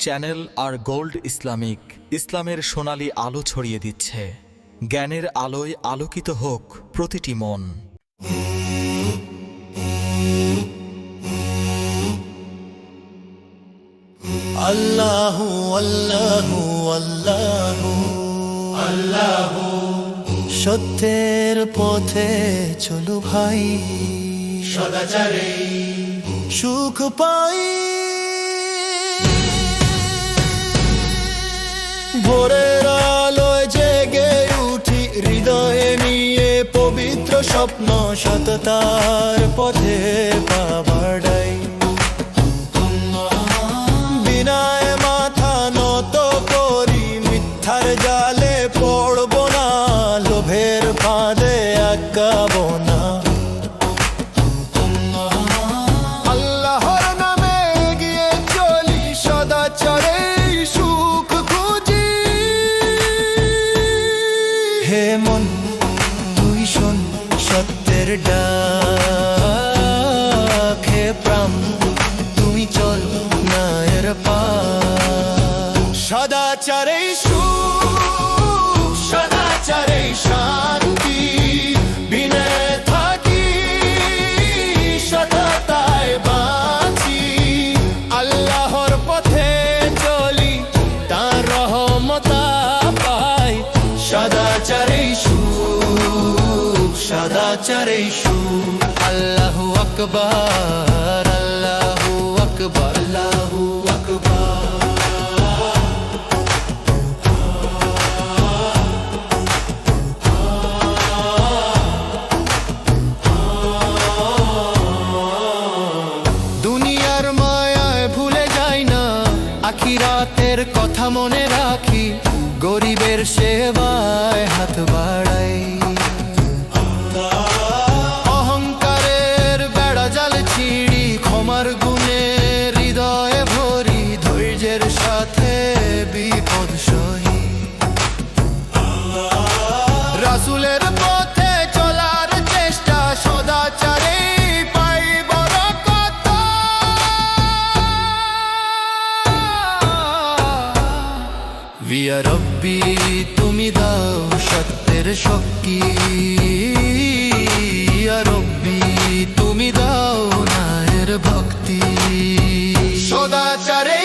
Channel আর gold Islamic ইসলামের সোনালি আলো ছড়িয়ে দিচ্ছে। জ্ঞানের আলোয় আলোকিত হোক প্রতিটি মন। আল্লাহু আল্লাহু আল্লাহু। আল্লাহু। সত্যের পথে চলো ভাই। সদাচারে। সুখ পাই। ভোরের আলোয় জেগে উঠি, হৃদয়ে নিয়ে পবিত্র স্বপ্ন সততার পথে পাবাডাই বিনায় মাথা নত করি, মিথ্যার জালে পড়ব না, লোভের ফাঁদে আঁকাব না। সত্যের ডাকে প্রাম তুমি চল নায়ের পা। সদাচারে সু সদাচারে শান্তি। দুনিয়ার মায়ায় ভুলে না আখিরাতের কথা মনে রাখি গরিবের সেবায় হাত বাড়াই। রাসুলের পথে চলার চেষ্টা সদাচারে পাই বরকত বিয়া রব্বি, তুমি দাও সত্যের শক্তি। রব্বি, তুমি দাও নায়ের ভক্তি। সদাচারে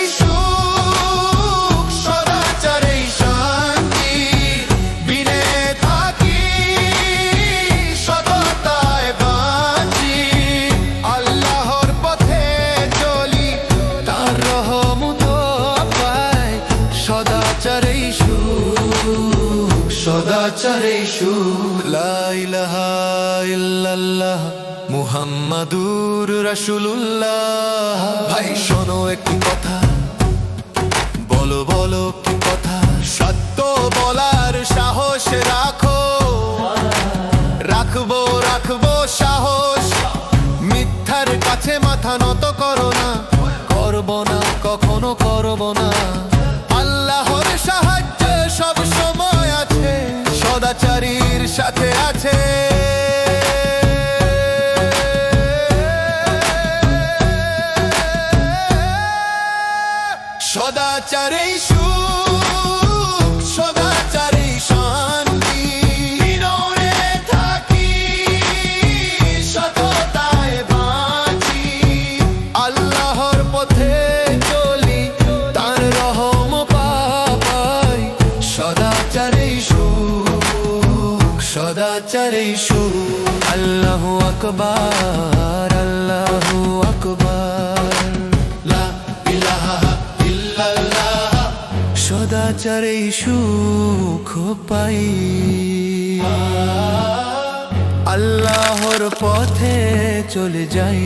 সুখ ইল্লাল্লাহ মুহাম্মাদুর রাসূলুল্লাহ। ভাই শোনো একটি কথা। বলো বলো কি কথা। সত্য বলার সাহস রাখো। রাখব রাখব সাহস। মিথ্যার কাছে মাথা নত করো না। করব না কখনো করব না। সদাচারে সুখ সদাচারে শান্তি। বিনয়ে থাকি, সততায় বাঁচি। আল্লাহর পথে চলি, তার রহম পাই সদাচারে সুখ সদাচারে সুখ। আল্লাহু আকবার আল্লাহু আকবার। সদাচারে সুখ পাই। আল্লাহর পথে চলে যাই।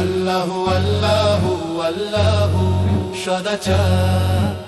আল্লাহ আল্লাহ আল্লাহ সদাচার।